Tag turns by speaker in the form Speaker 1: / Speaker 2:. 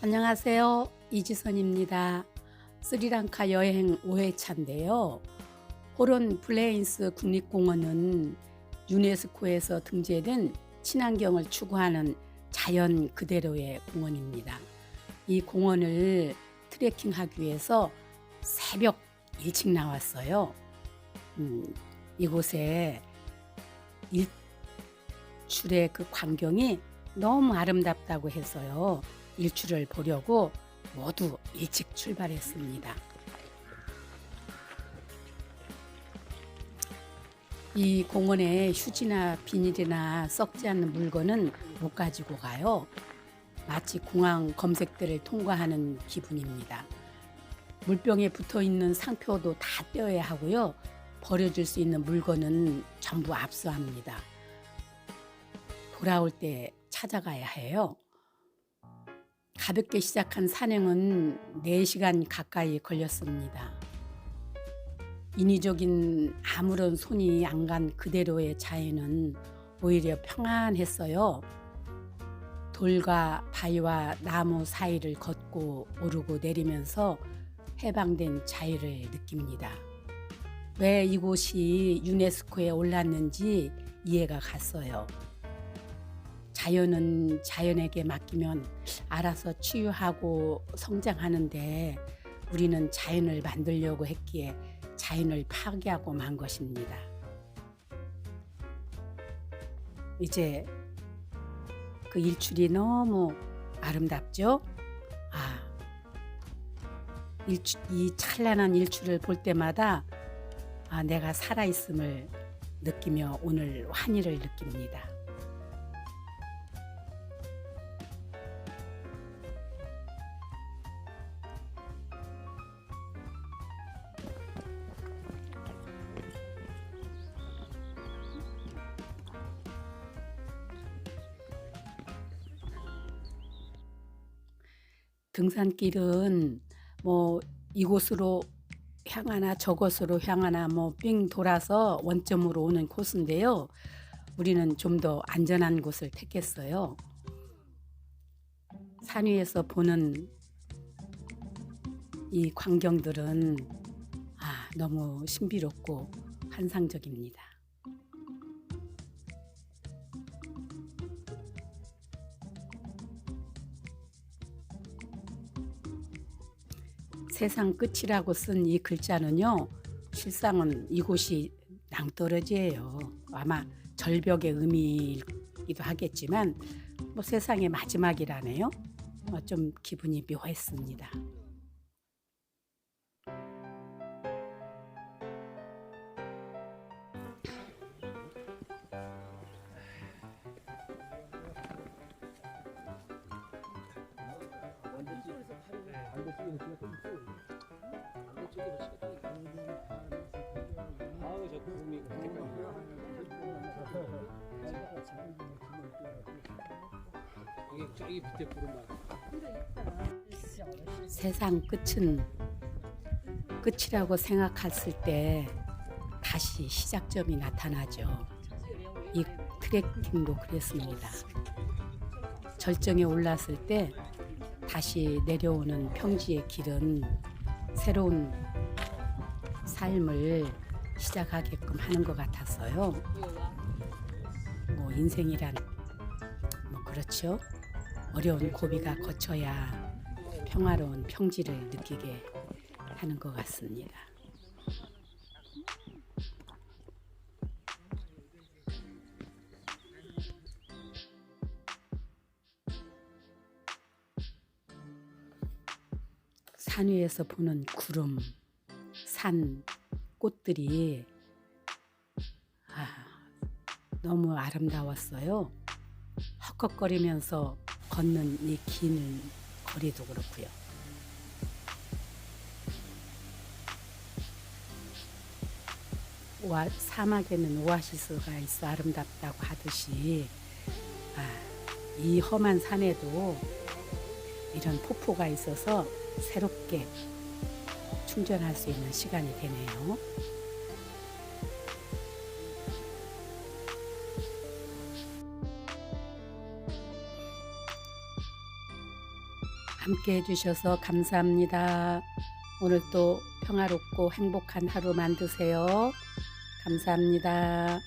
Speaker 1: 안녕하세요. 이지선입니다. 스리랑카 여행 5회차인데요. 호론 플레인스 국립공원은 유네스코에서 등재된 친환경을 추구하는 자연 그대로의 공원입니다. 이 공원을 트레킹하기 위해서 새벽 일찍 나왔어요. 음, 이곳에 일출의 그 광경이 너무 아름답다고 해서요. 일출을 보려고 모두 일찍 출발했습니다. 이 공원에 휴지나 비닐이나 썩지 않는 물건은 못 가지고 가요. 마치 공항 검색대를 통과하는 기분입니다. 물병에 붙어 있는 상표도 다 떼어야 하고요. 버려질 수 있는 물건은 전부 압수합니다. 돌아올 때 찾아가야 해요. 가볍게 시작한 산행은 4시간 가까이 걸렸습니다. 인위적인 아무런 손이 안 간 그대로의 자연은 오히려 평안했어요. 돌과 바위와 나무 사이를 걷고 오르고 내리면서 해방된 자유를 느낍니다. 왜 이곳이 유네스코에 올랐는지 이해가 갔어요. 자연은 자연에게 맡기면 알아서 치유하고 성장하는데 우리는 자연을 만들려고 했기에 자연을 파괴하고 만 것입니다. 이제 그 일출이 너무 아름답죠? 아, 일출, 이 찬란한 일출을 볼 때마다 아, 내가 살아있음을 느끼며 오늘 환희를 느낍니다. 등산길은 뭐 이곳으로 향하나 저곳으로 향하나 뭐삥 돌아서 원점으로 오는 코스인데요. 우리는 좀 더 안전한 곳을 택했어요. 산 위에서 보는 이 광경들은 아, 너무 신비롭고 환상적입니다. 세상 끝이라고 쓴 이 글자는요, 실상은 이곳이 낭떠러지예요. 아마 절벽의 의미이기도 하겠지만, 뭐 세상의 마지막이라네요. 어, 좀 기분이 묘했습니다.
Speaker 2: 아우 저 구름이 여기 저기 밑에 봐.
Speaker 1: 세상 끝은 끝이라고 생각했을 때 다시 시작점이 나타나죠. 이 트레킹도 그랬습니다. 절정에 올랐을 때 다시 내려오는 평지의 길은 새로운 삶을 시작하게끔 하는 것 같았어요. 뭐 인생이란 뭐 그렇죠. 어려운 고비가 거쳐야 평화로운 평지를 느끼게 하는 것 같습니다. 산 위에서 보는 구름, 산, 꽃들이 아, 너무 아름다웠어요. 헉헉거리면서 걷는 이 긴 거리도 그렇고요. 오아, 사막에는 오아시스가 있어 아름답다고 하듯이 아, 이 험한 산에도 이런 폭포가 있어서 새롭게 충전할 수 있는 시간이 되네요. 함께 해주셔서 감사합니다. 오늘 또 평화롭고 행복한 하루 만드세요. 감사합니다.